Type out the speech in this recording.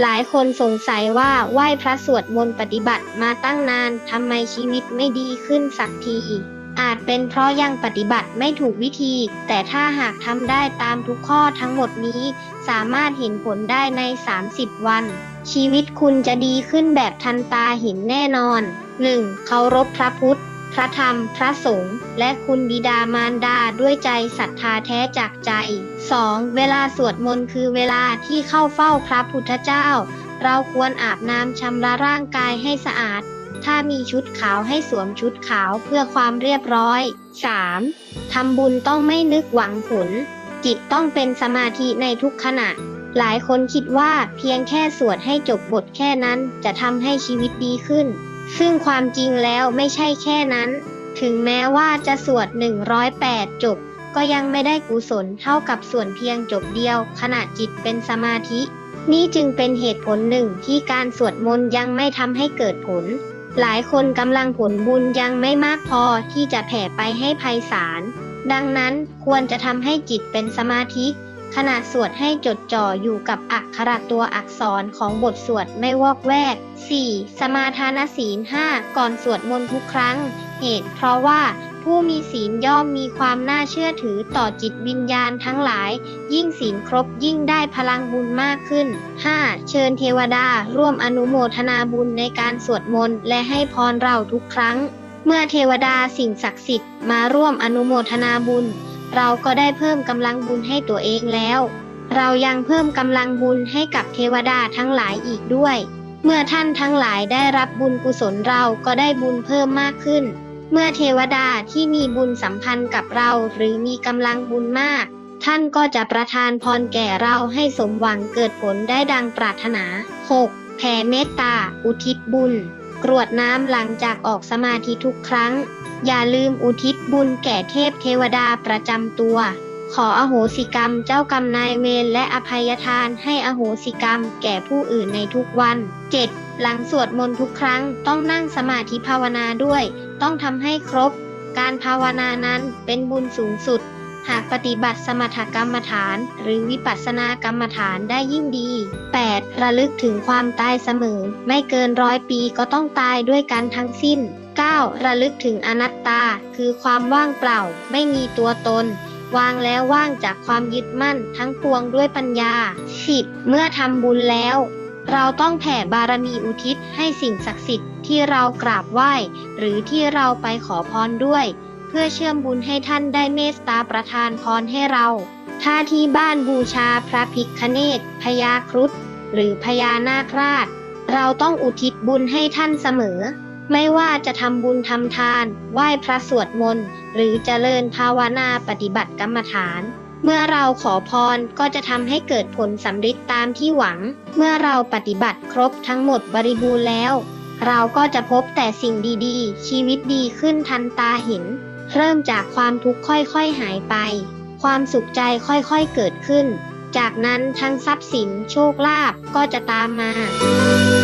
หลายคนสงสัยว่าไหว้พระสวดมนต์ปฏิบัติมาตั้งนานทำไมชีวิตไม่ดีขึ้นสักที อาจเป็นเพราะยังปฏิบัติไม่ถูกวิธี แต่ถ้าหากทำได้ตามทุกข้อทั้งหมดนี้ สามารถเห็นผลได้ใน 30 วัน ชีวิตคุณจะดีขึ้นแบบทันตาเห็นแน่นอน 1. เคารพพระพุทธ พระธรรม พระสงฆ์ และคุณบิดามารดาด้วยใจศรัทธาแท้จากใจ 2. เวลาสวดมนต์คือเวลาที่เข้าเฝ้าพระพุทธเจ้า เราควรอาบน้ำชำระร่างกายให้สะอาด ถ้ามีชุดขาวให้สวมชุดขาวเพื่อความเรียบร้อย 3. ทำบุญต้องไม่นึกหวังผล จิตต้องเป็นสมาธิในทุกขณะหลายคนคิดว่าเพียงแค่สวดให้จบบทแค่นั้นจะทำให้ชีวิตดีขึ้น ซึ่งความจริงแล้วไม่ใช่แค่นั้น ถึงแม้ว่าจะสวด 108 จบ ก็ยังไม่ได้กุศลเท่ากับส่วนเพียงจบเดียว ขณะจิตเป็นสมาธิ นี่จึงเป็นเหตุผลหนึ่งที่การสวดมนต์ยังไม่ทำให้เกิดผล หลายคนกำลังผลบุญยังไม่มากพอที่จะแผ่ไปให้ภัยสาร ดังนั้นควรจะทำให้จิตเป็นสมาธิ ขณะสวดให้จดจ่ออยู่กับอักขระตัวอักษรของบทสวดไม่วอกแวก 4. สมาทานศีล 5 ก่อนสวดมนต์ทุกครั้ง เหตุเพราะว่าผู้มีศีลย่อมมีความน่าเชื่อถือต่อจิตวิญญาณทั้งหลาย ยิ่งศีลครบยิ่งได้พลังบุญมากขึ้น 5. เชิญเทวดาร่วมอนุโมทนาบุญในการสวดมนต์และให้พรเราทุกครั้ง เมื่อเทวดาสิ่งศักดิ์สิทธิ์มาร่วมอนุโมทนาบุญ เราก็ได้เพิ่มกำลังบุญให้ตัวเองแล้ว เรายังเพิ่มกำลังบุญให้กับเทวดาทั้งหลายอีกด้วย เมื่อท่านทั้งหลายได้รับบุญกุศลเราก็ได้บุญเพิ่มมากขึ้น เมื่อเทวดาที่มีบุญสัมพันธ์กับเราหรือมีกำลังบุญมาก ท่านก็จะประทานพรแก่เราให้สมหวังเกิดผลได้ดังปรารถนา 6. แผ่เมตตา อุทิศบุญ กรวดน้ำหลังจากออกสมาธิทุกครั้ง อย่าลืมอุทิศบุญแก่เทพเทวดาประจำตัว ขออโหสิกรรมเจ้ากรรมนายเวรและอภัยทานให้อโหสิกรรมแก่ผู้อื่นในทุกวัน 7. หลังสวดมนต์ทุกครั้งต้องนั่งสมาธิภาวนาด้วย ต้องทำให้ครบ การภาวนานั้นเป็นบุญสูงสุด หากปฏิบัติสมถกรรมฐาน หรือวิปัสสนากรรมฐานได้ยิ่งดี 8. ระลึกถึงความตายเสมอ ไม่เกินร้อยปีก็ต้องตายด้วยกันทั้งสิ้น 9. ระลึกถึงอนัตตา คือความว่างเปล่า ไม่มีตัวตน วางแล้วว่างจากความยึดมั่นทั้งปวงด้วยปัญญา 10. เมื่อทำบุญแล้ว เราต้องแผ่บารมีอุทิศให้สิ่งศักดิ์สิทธิ์ที่เรากราบไหว้ หรือที่เราไปขอพรด้วย เพื่อเชื่อมบุญให้ท่านได้เมตตาประทานพรให้เรา ถ้าที่บ้านบูชาพระพิคเนตพญาครุฑหรือพญานาคราช เราต้องอุทิศบุญให้ท่านเสมอ ไม่ว่าจะทำบุญทำทาน ไหว้พระสวดมนต์ หรือเจริญภาวนาปฏิบัติกรรมฐาน เมื่อเราขอพรก็จะทำให้เกิดผลสำเร็จตามที่หวัง เมื่อเราปฏิบัติครบทั้งหมดบริบูรณ์แล้ว เราก็จะพบแต่สิ่งดีๆ ชีวิตดีขึ้นทันตาเห็น เริ่มจากความทุกข์ค่อยๆหายไป ความสุขใจค่อยๆเกิดขึ้น จากนั้นทั้งทรัพย์สินโชคลาภก็จะตามมา